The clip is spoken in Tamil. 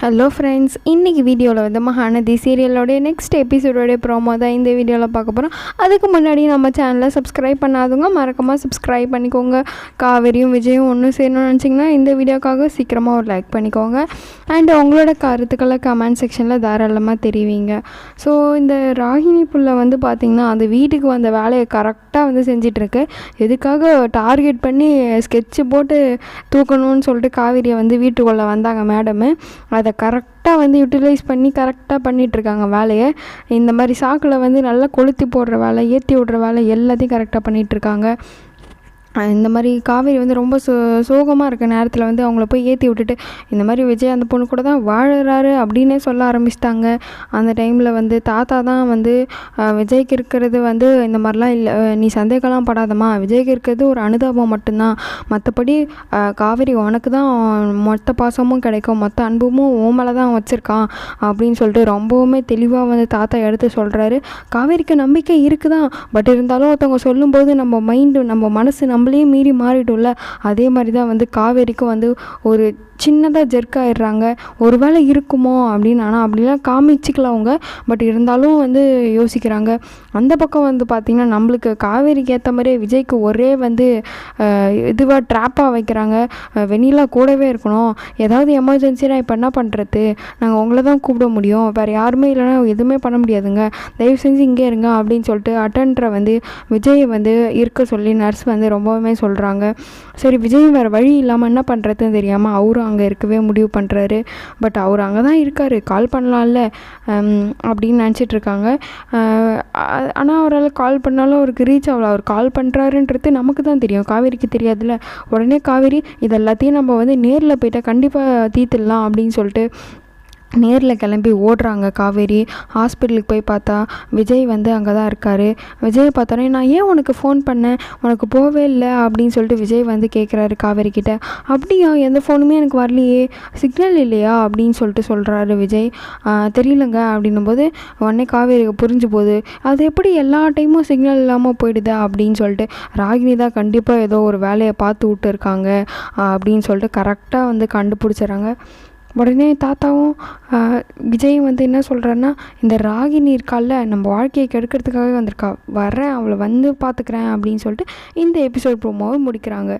ஹலோ ஃப்ரெண்ட்ஸ் இன்றைக்கி வீடியோவில் வந்து மகாநதி சீரியலோடைய நெக்ஸ்ட் எபிசோடோடைய ப்ரோமோ தான் இந்த வீடியோவில் பார்க்க போகிறோம் அதுக்கு முன்னாடி நம்ம சேனலை சப்ஸ்கிரைப் பண்ணாதவங்க மறக்காமல் சப்ஸ்கிரைப் பண்ணிக்கோங்க. காவேரியும் விஜயும் ஒன்று சேரணும்னு நினச்சிங்கன்னா இந்த வீடியோக்காக சீக்கிரமாக ஒரு லைக் பண்ணிக்கோங்க. அண்ட் உங்களோட கருத்துக்களை கமெண்ட் செக்ஷனில் தாராளமாக தெரிவிங்க. ஸோ இந்த ராகினி புள்ள வந்து பார்த்திங்கன்னா அந்த வீட்டுக்கு வந்த வேலையை கரெக்டாக வந்து செஞ்சிட்ருக்கு. எதுக்காக டார்கெட் பண்ணி ஸ்கெட்சு போட்டு தூக்கணும்னு சொல்லிட்டு காவேரியை வந்து வீட்டுக்குள்ளே வந்தாங்க மேடமு அதை கரெக்டாக வந்து யூட்டிலைஸ் பண்ணி கரெக்டாக பண்ணிகிட்ருக்காங்க வேலையை. இந்த மாதிரி சாக்கில் வந்து நல்லா கொளுத்தி போடுற வேலை ஏற்றி விடுற வேலை எல்லாத்தையும் கரெக்டாக பண்ணிகிட்ருக்காங்க இந்த மாதிரி காவேரி வந்து ரொம்ப சோ சோகமாக இருக்க நேரத்தில் வந்து அவங்கள போய் ஏற்றி விட்டுட்டு இந்த மாதிரி விஜய் அந்த பொண்ணு கூட தான் வாழுறாரு அப்படின்னே சொல்ல ஆரம்பிச்சிட்டாங்க. அந்த டைமில் வந்து தாத்தா தான் வந்து விஜய்க்கு இருக்கிறது வந்து இந்த மாதிரிலாம் இல்லை நீ சந்தேகம்லாம் படாதம்மா. விஜய்க்கு இருக்கிறது ஒரு அனுதாபம் மட்டும்தான். மற்றபடி காவேரி உனக்கு தான் மொத்த பாசமும் கிடைக்கும் மொத்த அன்புமும் ஓ மேலே தான் வச்சுருக்கான் அப்படின்னு சொல்லிட்டு ரொம்பவுமே தெளிவாக வந்து தாத்தா எடுத்து சொல்கிறாரு காவேரிக்கு நம்பிக்கை இருக்குதான் பட் இருந்தாலும் ஒருத்தவங்க சொல்லும்போது நம்ம மைண்டு நம்ம மனசு நம்ம நம்மளையும் மீறி மாறிடும்ல அதே மாதிரி தான் வந்து காவேரிக்கும் வந்து ஒரு சின்னதாக ஜெர்க் ஆயிடுறாங்க. ஒருவேளை இருக்குமோ அப்படின்னு ஆனால் அப்படிலாம் காமிச்சிக்கல அவங்க. பட் இருந்தாலும் வந்து யோசிக்கிறாங்க. அந்த பக்கம் வந்து பார்த்திங்கன்னா நம்மளுக்கு காவேரிக்கு ஏற்ற மாதிரியே விஜய்க்கு ஒரே வந்து இதுவாக ட்ராப்பாக வைக்கிறாங்க. வெண்ணிலா கூடவே இருக்கணும். ஏதாவது எமர்ஜென்சினா இப்போ என்ன பண்ணுறது நாங்கள் உங்களை தான் கூப்பிட முடியும். வேறு யாருமே இல்லைன்னா எதுவுமே பண்ண முடியாதுங்க. தயவு செஞ்சு இங்கே இருங்க அப்படின்னு சொல்லிட்டு அட்டன்டரை வந்து விஜயை வந்து இருக்க சொல்லி நர்ஸ் வந்து ரொம்பவுமே சொல்கிறாங்க சரி விஜய் வேறு வழி இல்லாமல் என்ன பண்ணுறதுன்னு தெரியாமல் அவரும் அங்கே இருக்கவே முடிவு பண்ணுறாரு பட் அவர் அங்கே தான் இருக்கார். கால் பண்ணலாம்ல. அப்படின்னு நினச்சிட்டு இருக்காங்க. ஆனால் அவரால் கால் பண்ணாலும் அவருக்கு ரீச் ஆகல. அவர் கால் பண்ணுறாருன்றது நமக்கு தான் தெரியும். காவேரிக்கு தெரியாதுல்ல. உடனே காவேரி இது எல்லாத்தையும் நம்ம வந்து நேரில் போயிட்டால் கண்டிப்பாக தீர்த்துடலாம் அப்படின்னு சொல்லிட்டு நேரில் கிளம்பி ஓடுறாங்க. காவேரி ஹாஸ்பிட்டலுக்கு போய் பார்த்தா விஜய் வந்து அங்கே தான் இருக்கார். விஜயை பார்த்தோன்னே நான் ஏன் உனக்கு ஃபோன் பண்ணேன்? உனக்கு போவே இல்லை. அப்படின்னு சொல்லிட்டு விஜய் வந்து கேட்குறாரு காவேரி கிட்ட. அப்படியா? எந்த ஃபோனுமே எனக்கு வரலையே. சிக்னல் இல்லையா? அப்படின்னு சொல்லிட்டு சொல்கிறாரு விஜய். தெரியலங்க. அப்படின்னும்போது உடனே காவேரிக்கு புரிஞ்சு போகுது. அது எப்படி எல்லா டைமும் சிக்னல் இல்லாமல் போயிடுதா? அப்படின்னு சொல்லிட்டு ராகினி தான் கண்டிப்பாக ஏதோ ஒரு வேலையை பார்த்து விட்டு இருக்காங்க அப்படின்னு சொல்லிட்டு கரெக்டாக வந்து கண்டுபிடிச்சிடுறாங்க. உடனே தாத்தாவும் விஜயும் வந்து என்ன சொல்கிறாருன்னா இந்த ராகினி இருக்கால நம்ம வாழ்க்கையை கெடுக்கிறதுக்காகவே வந்திருக்கா. வரேன் அவளை வந்து பார்த்துக்கிறேன் அப்படின்னு சொல்லிட்டு இந்த எபிசோட் ப்ரோமோவை முடிக்கிறாங்க.